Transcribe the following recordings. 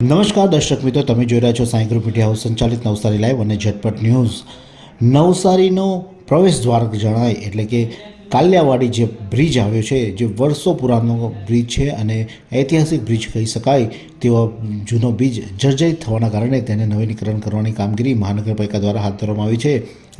નમસ્કાર દર્શક મિત્રો, તમે જોઈ રહ્યા છો સાંઈ ગ્રુપ મીડિયા હાઉસ સંચાલિત નવસારી લાઈવ અને ઝટપટ ન્યૂઝ. નવસારીનો પ્રવેશ દ્વાર જણાય એટલે કે કાલિયાવાડી જે બ્રિજ આવ્યો છે, જે વર્ષો પુરાનો બ્રિજ છે અને ઐતિહાસિક બ્રિજ કહી શકાય, તેવો જૂનો બ્રિજ જર્જરિત થવાના કારણે તેને નવીનીકરણ કરવાની કામગીરી મહાનગરપાલિકા દ્વારા હાથ ધરવામાં આવી છે.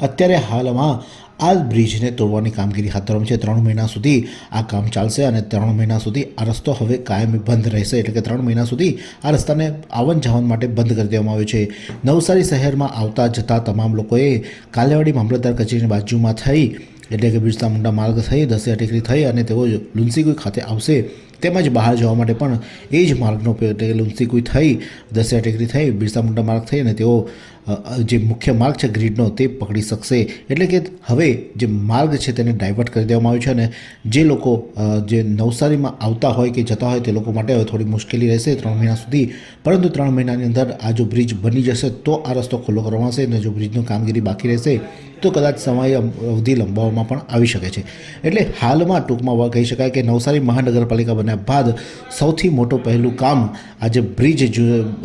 અત્યારે હાલમાં આ બ્રિજને તોડવાની કામગીરી હાથ ધરવામાં છે. ત્રણ મહિના સુધી આ કામ ચાલશે અને ત્રણ મહિના સુધી આ રસ્તો હવે કાયમી બંધ રહેશે. એટલે કે ત્રણ મહિના સુધી આ રસ્તાને આવન જાવન માટે બંધ કરી દેવામાં આવ્યો છે. નવસારી શહેરમાં આવતા જતા તમામ લોકોએ કાલેવાડી મામલતદાર કચેરીની બાજુમાં થઈ એટલે કે બિરસા મુંડા માર્ગ થઈ, દસિયા ટેકરી થઈ અને તેઓ લુન્સીકુઈ ખાતે આવશે. તેમજ બહાર જવા માટે પણ એ જ માર્ગનો ઉપયોગ એટલે કે લુન્સીકુઈ થઈ, દસિયા ટેકરી થઈ, બિરસા મુંડા માર્ગ થઈ અને તેઓ જે મુખ્ય માર્ગ છે ગ્રીડનો તે પકડી શકશે. એટલે કે હવે જે માર્ગ છે તેને ડાયવર્ટ કરી દેવામાં આવ્યો છે અને જે લોકો જે નવસારીમાં આવતા હોય કે જતા હોય તે લોકો માટે હવે થોડી મુશ્કેલી રહેશે ત્રણ મહિના સુધી. પરંતુ ત્રણ મહિનાની અંદર આ જો બ્રિજ બની જશે તો આ રસ્તો ખુલ્લો કરવામાં આવશે અને જો બ્રિજની કામગીરી બાકી રહેશે તો કદાચ સમય અવધિ લંબાવવામાં પણ આવી શકે છે. એટલે હાલમાં ટૂંકમાં કહી શકાય કે નવસારી મહાનગરપાલિકા બન્યા બાદ સૌથી મોટું પહેલું કામ આજે બ્રિજ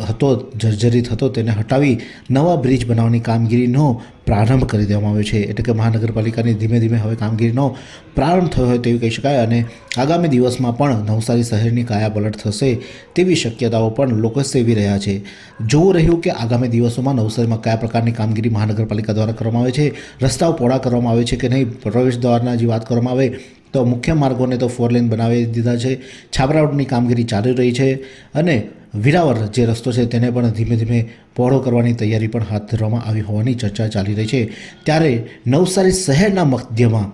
હતો, જર્જરિત હતો, તેને હટાવી નવા બ્રિજ બનાવવાની કામગીરીનો પ્રારંભ કરી દેવામાં આવ્યો છે. એટલે કે મહાનગરપાલિકાની ધીમે ધીમે હવે કામગીરીનો પ્રારંભ થયો હોય તેવું કહી શકાય અને આગામી દિવસમાં પણ નવસારી શહેરની કાયાપલટ થશે તેવી શક્યતાઓ પણ લોકો સેવી રહ્યા છે. જોવું રહ્યું કે આગામી દિવસોમાં નવસારીમાં કયા પ્રકારની કામગીરી મહાનગરપાલિકા દ્વારા કરવામાં આવે છે, રસ્તાઓ પહોળા કરવામાં આવે છે કે નહીં, પ્રવેશ દ્વારના જે વાત કરવામાં આવે તો મુખ્ય માર્ગોને તો ફોર લેન બનાવી દીધા છે. છાપરા રોડની કામગીરી ચાલી રહી છે અને વિરાવર જે રસ્તો છે તેને પણ ધીમે ધીમે પહોળો કરવાની તૈયારી પણ હાથ ધરવામાં આવી હોવાની ચર્ચા ચાલી રહી છે. ત્યારે નવસારી શહેરના મધ્યમાં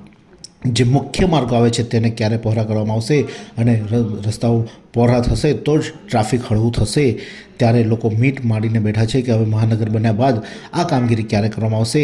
જે મુખ્ય માર્ગો આવે છે તેને ક્યારે પહોળા કરવામાં આવશે અને રસ્તાઓ પહોળા થશે તો જ ટ્રાફિક હળવું થશે. ત્યારે લોકો મીટ માંડીને બેઠા છે કે હવે મહાનગર બન્યા બાદ આ કામગીરી ક્યારે કરવામાં આવશે?